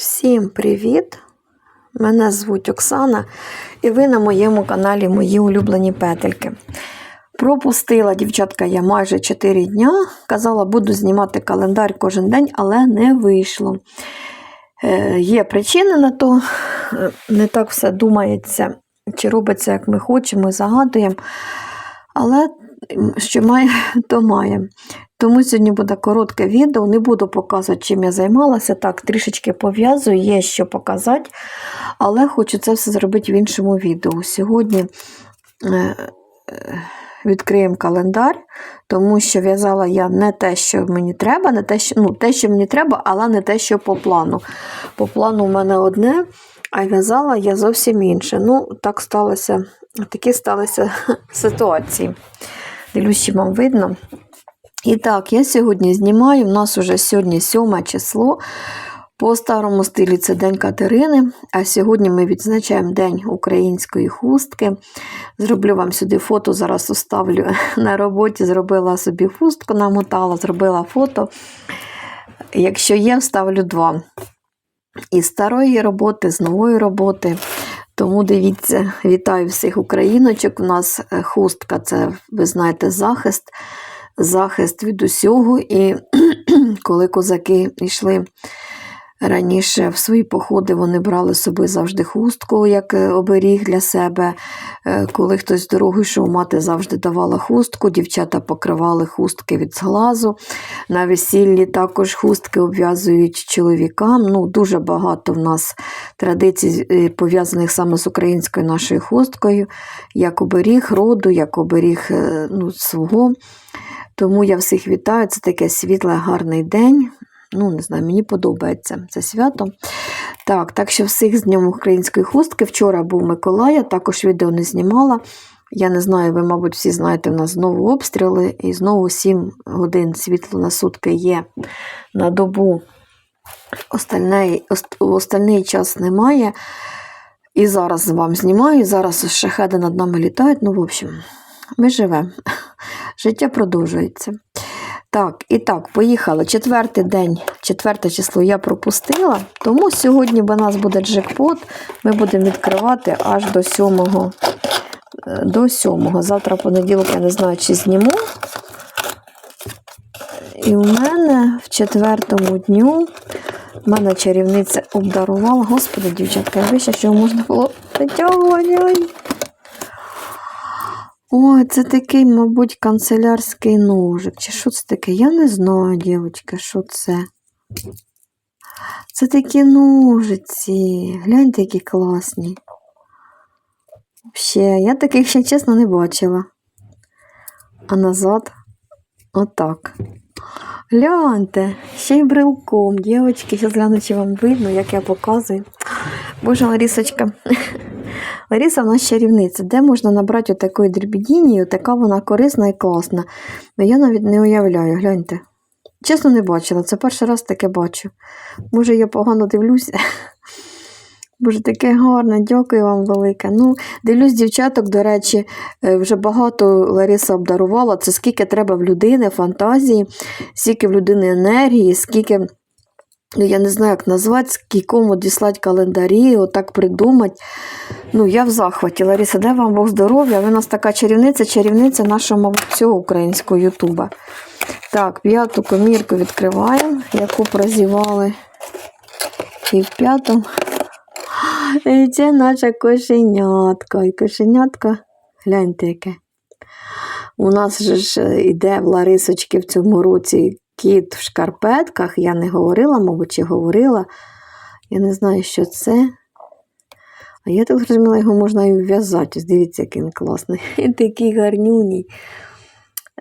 Всім привіт! Мене звуть Оксана, і ви на моєму каналі Мої улюблені петельки. Пропустила дівчатка я майже 4 дня. Казала, буду знімати календар кожен день, але не вийшло. Е, є причини на то, не так все думається, чи робиться, як ми хочемо, загадуємо. Але що має, то має. Тому сьогодні буде коротке відео, не буду показувати, чим я займалася. Так, трішечки пов'язую, є що показати, але хочу це все зробити в іншому відео. Сьогодні е, е, відкриємо календар, тому що в'язала я не те, що мені треба, не те, що, ну, те, що мені треба, але не те, що по плану. По плану в мене одне, а в'язала я зовсім інше. Ну, так сталося, такі сталися ситуації. Дивлюсь, чи вам видно. І так, я сьогодні знімаю. У нас уже сьогодні 7 число. По старому стилі це День Катерини. А сьогодні ми відзначаємо День української хустки. Зроблю вам сюди фото, зараз оставлю на роботі. Зробила собі хустку, намотала, зробила фото. Якщо є, вставлю два. Із старої роботи, з нової роботи. Тому дивіться, вітаю всіх україночок. У нас е, хустка це, ви знаєте, захист захист від усього. І коли козаки йшли раніше в свої походи, вони брали з собою завжди хустку, як е, оберіг для себе. Е, Коли хтось дорогу йшов, мати завжди давала хустку, дівчата покривали хустки від зглазу. На весіллі також хустки обв'язують чоловікам. Ну, Дуже багато в нас традицій, е, пов'язаних саме з українською нашою хусткою, як оберіг роду, як оберіг ну, свого. Тому я всіх вітаю. Це таке світле, гарний день. Ну, не знаю, мені подобається це свято. Так, так що всіх з Днем української хустки. Вчора був Миколай, я також відео не знімала. Я не знаю, ви, мабуть, всі знаєте, в нас знову обстріли, і знову 7 годин світло на сутки є на добу. Остальний, ост- остальний час немає. І зараз вам знімаю, зараз шахеди над нами літають. Ну, в общем, ми живемо. Життя продовжується. Так, і так, поїхали. Четвертий день, четверте число я пропустила, тому сьогодні у нас буде джекпот. Ми будемо відкривати аж до сьомого. е, До сьомого. Завтра понеділок, я не знаю, чи зніму. І у мене в четвертому дню мене чарівниця обдарувала. Господи, дівчатка, я вище, що можна було притягувати. Ой. Це такий, мабуть, канцелярський ножик. Чи що це таке? Я не знаю, дівчатка, що це. Це такі ножиці. Гляньте, які класні. Ще, я таких ще чесно не бачила. А назад отак. Гляньте, ще й брелком, дівчатки, зараз гляну, чи вам видно, як я показую. Боже, Ларісочка. Лариса в нас чарівниця. Де можна набрати отакої дрібідінії, така вона корисна і класна. Ну, я навіть не уявляю, гляньте. Чесно, не бачила, це перший раз таке бачу. Може, я погано дивлюся. Боже, таке гарне, дякую вам велике. Ну, дивлюсь, дівчаток, до речі, е, вже багато Лариса обдарувала. Це скільки треба в людини фантазії, скільки в людини енергії, скільки, ну я не знаю, як назвати, скількому діслати календарі, отак придумати. Ну, я в захваті. Лариса, дай вам Бог здоров'я. Ви у нас така чарівниця, чарівниця нашого, всього українського Ютуба. Так, п'яту комірку відкриваємо, яку прозівали. І в п'яту. І це наша кошенятка. І кошенятка, гляньте яке. У нас же ж йде в Ларисочки в цьому році кіт в шкарпетках. Я не говорила, мабуть, чи говорила. Я не знаю, що це. А я так зрозуміла, його можна і вв'язати. Дивіться, який він класний. Такий гарнюній.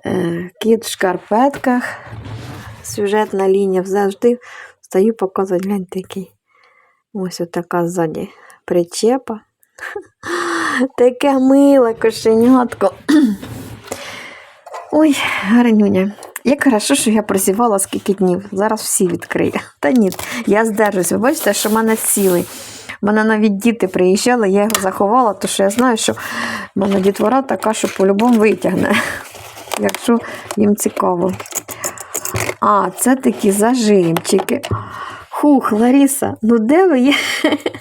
Е, Кіт в шкарпетках. Сюжетна лінія завжди стою показувати, гляньте який. Ось така ззаді причепа. Таке миле кошенятко. Ой, гарнюня. Як хорошо, що я прозівала скільки днів. Зараз всі відкрию. Та ні, я здержусь. Ви бачите, що в мене цілий. У мене навіть діти приїжджали, я його заховала, тому що я знаю, що в мене дітвора така, що по-любому витягне, якщо їм цікаво. А, це такі зажимчики. Хух, Лариса, ну де ви є?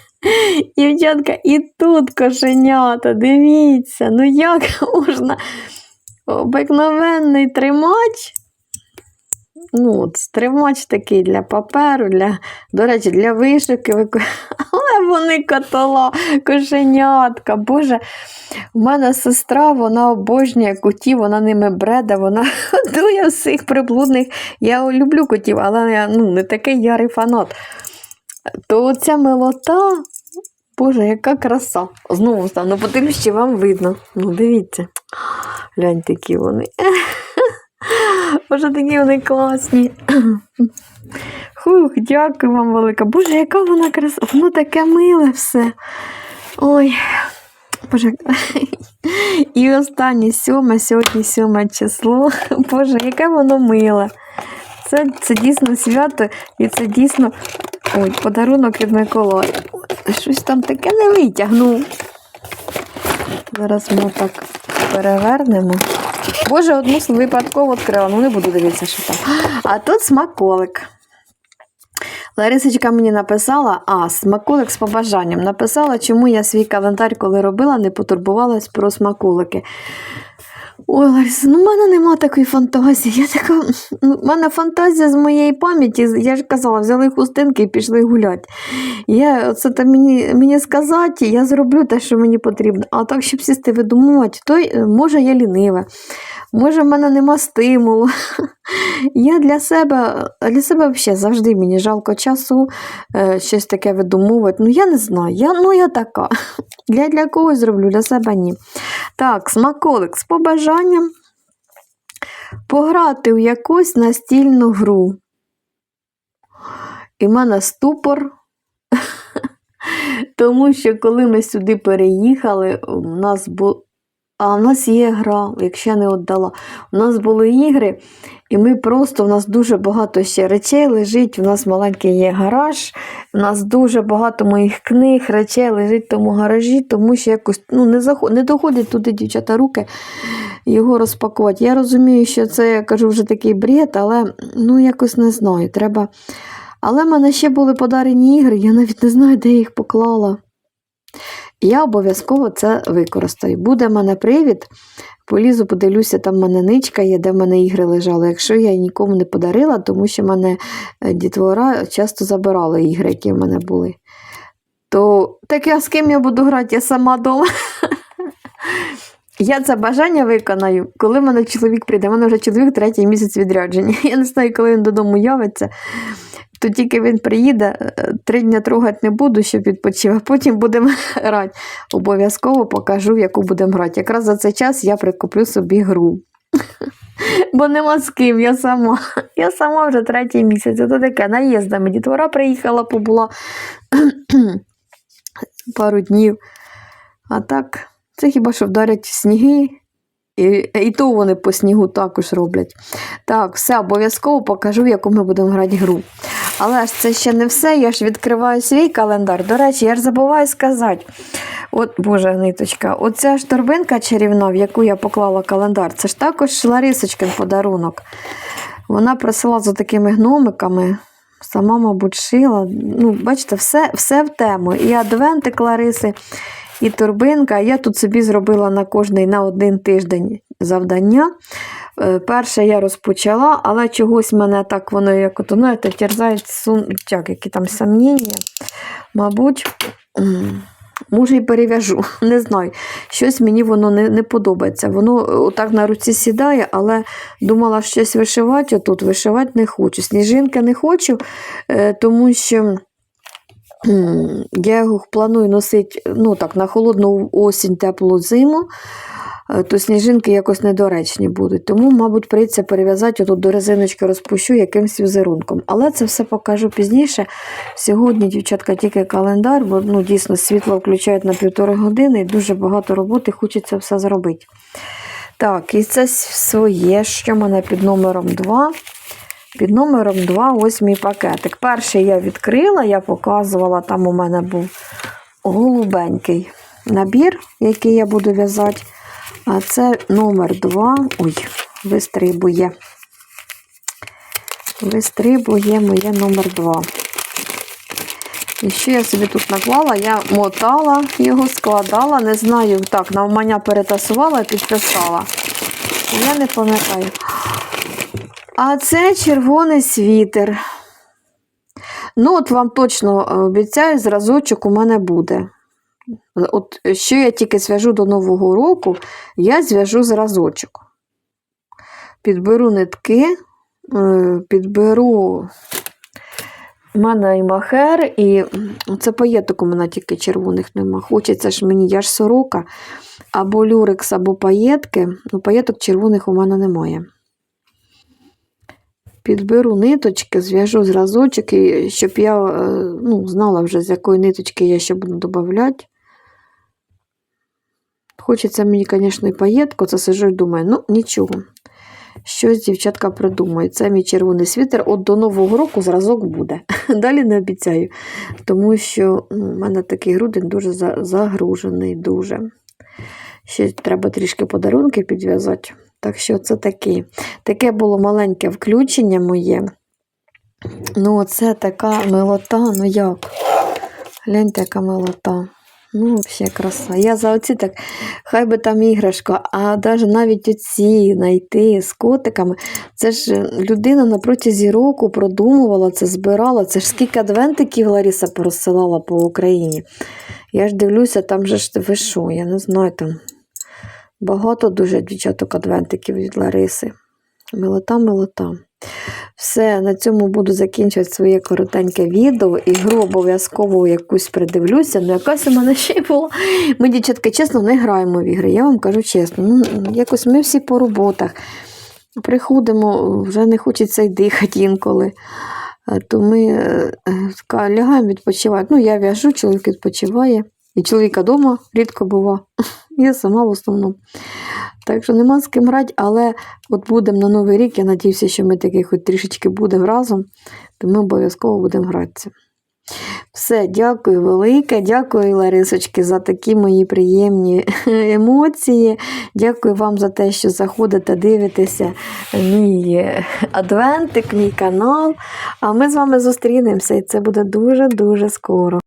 Дівчатка, і тут кошенята, дивіться, ну як можна обикновенний тримач. Ну, от, тримач такий для паперу, для, до речі, для вишивки. Але вони котола, кошенятка. Боже, у мене сестра, вона обожнює котів, вона ними бреде, вона годує всіх приблудних. Я люблю котів, але я ну, не такий ярий фанат. То оця милота, Боже, яка краса. Знову став, ну подивлюсь, чи вам видно. Ну, дивіться. Гляньте, які вони. Боже, такі вони класні. Хух, дякую вам велика. Боже, яка вона краса. Воно таке миле все. Ой. Боже. І останнє сьоме, сьогодні сьоме число. Боже, яке воно миле. Це, це дійсно свято і це дійсно ой, подарунок від Миколая. Щось там таке не витягнув. Зараз ми так перевернемо. Боже, одну випадково відкрила, ну не буду дивитися, що там. А тут смаколик. Ларисочка мені написала, а, смаколик з побажанням. Написала, чому я свій календар, коли робила, не потурбувалась про смаколики. Ой, Ларіс, ну в мене нема такої фантазії. Я така, ну, в мене фантазія з моєї пам'яті. Я ж казала, взяли хустинки і пішли гуляти. Я, це там мені, мені сказати, я зроблю те, що мені потрібно. А так, щоб сісти видумувати, то е, може я лінива. Може, в мене нема стимулу. Я для себе, для себе взагалі завжди мені жалко часу е, щось таке видумувати. Ну, я не знаю. Я, ну, я така. Я для когось зроблю, для себе ні. Так, смаколик з побажанням пограти в якусь настільну гру. І в мене ступор. Тому що коли ми сюди переїхали, у нас бу... а у нас є гра, якщо не віддала. У нас були ігри, і ми просто, у нас дуже багато ще речей лежить, у нас маленький є гараж, у нас дуже багато моїх книг, речей лежить в тому гаражі, тому що якось ну, не, заход... не доходять туди дівчата руки його розпакувати. Я розумію, що це, я кажу, вже такий бред, але ну, якось не знаю. Треба. Але в мене ще були подарені ігри, я навіть не знаю, де я їх поклала. Я обов'язково це використаю. Буде в мене привід, полізу, подивлюся, там в мене ничка є, де в мене ігри лежали. Якщо я нікому не подарила, тому що в мене е, дітвора часто забирала ігри, які в мене були. То так я з ким я буду грати, я сама вдома. Я це бажання виконаю, коли в мене чоловік прийде. У мене вже чоловік третій місяць відрядження. Я не знаю, коли він додому явиться. То тільки він приїде, е, три дні трогати не буду, щоб відпочив, а потім будемо грати. Обов'язково покажу, в яку будемо грати. Якраз за цей час я прикуплю собі гру. Бо нема з ким, я сама. Я сама вже третій місяць. Це таке наїздами. Дітвора приїхала, побула пару днів. А так, це хіба що вдарять сніги, і, і то вони по снігу також роблять. Так, все, обов'язково покажу, яку ми будемо грати гру. Але ж це ще не все. Я ж відкриваю свій календар. До речі, я ж забуваю сказати. От, Боже, ниточка, оця ж торбинка чарівна, в яку я поклала календар, це ж також Ларисочкин подарунок. Вона просила за такими гномиками. Сама, мабуть, шила. Ну, бачите, все, все в тему. І адвентик Лариси, і торбинка. Я тут собі зробила на кожний на один тиждень завдання. Е, Перше я розпочала, але чогось мене так воно як ото, знаєте, терзають сум... як, які там сумніння. Мабуть, може і перев'яжу, не знаю. Щось мені воно не, не подобається. Воно отак на руці сідає, але думала щось вишивати, а тут вишивати не хочу. Сніжинки не хочу, е, тому що. Я його планую носити ну, так, на холодну осінь, теплу зиму, е, то сніжинки якось недоречні будуть. Тому, мабуть, прийдеться перев'язати отут до резиночки розпущу якимсь візерунком. Але це все покажу пізніше. Сьогодні, дівчатка, тільки календар, бо ну, дійсно світло включають на півтори години і дуже багато роботи, хочеться все зробити. Так, і це своє, що в мене під номером 2. Під номером 2 ось мій пакетик. Перший я відкрила, я показувала, там у мене був голубенький набір, який я буду в'язати. А це номер 2. Ой, вистрибує. Вистрибує моє номер 2. І що я собі тут наклала? Я мотала його, складала, не знаю, так, навмання перетасувала, підписала. Я не пам'ятаю. А це червоний світер. Ну, от вам точно е, обіцяю, зразочок у мене буде. От що я тільки зв'яжу до Нового року, я зв'яжу зразочок. Підберу нитки, е, підберу. У мене і махер, і це паєток у мене тільки червоних нема. Хочеться ж мені, я ж сорока, або люрекс, або паєтки. Ну, паєток червоних у мене немає. Підберу ниточки, зв'яжу зразочок, щоб я е, ну, знала вже, з якої ниточки я ще буду додавати. Хочеться мені, звісно, і паєтку, це сижу і думаю, ну нічого. Щось дівчатка придумає. Це мій червоний світер. От до Нового року зразок буде. Далі не обіцяю. Тому що ну, в мене такий грудень дуже загружений, дуже. Ще треба трішки подарунки підв'язати. Так що це таке. Таке було маленьке включення моє. Ну, оце така милота, ну як? Гляньте, яка милота. Ну, взагалі краса. Я за оці так, хай би там іграшка, а даже навіть оці знайти з котиками. Це ж людина на протязі року продумувала це, збирала. Це ж скільки адвентиків Ларіса порозсилала по Україні. Я ж дивлюся, там же ж ви що, я не знаю там. Багато дуже дівчаток адвентиків від Лариси. Милота, милота. Все, на цьому буду закінчувати своє коротеньке відео. Ігру обов'язково якусь придивлюся. Ну, якась у мене ще й була. Ми, дівчатки, чесно, не граємо в ігри. Я вам кажу чесно. Ну, якось ми всі по роботах. Приходимо, вже не хочеться й дихати інколи. Е, То ми е, лягаємо відпочивати. Ну, я в'яжу, чоловік відпочиває. І чоловіка вдома рідко бува. Я сама в основному. Так що нема з ким грати, але от будемо на Новий рік, я надіюся, що ми таки хоч трішечки будемо разом, то ми обов'язково будемо гратися. Все, дякую велике, дякую, Ларисочки, за такі мої приємні емоції. Дякую вам за те, що заходите, дивитеся мій е, адвентик, мій канал. А ми з вами зустрінемося, і це буде дуже-дуже скоро.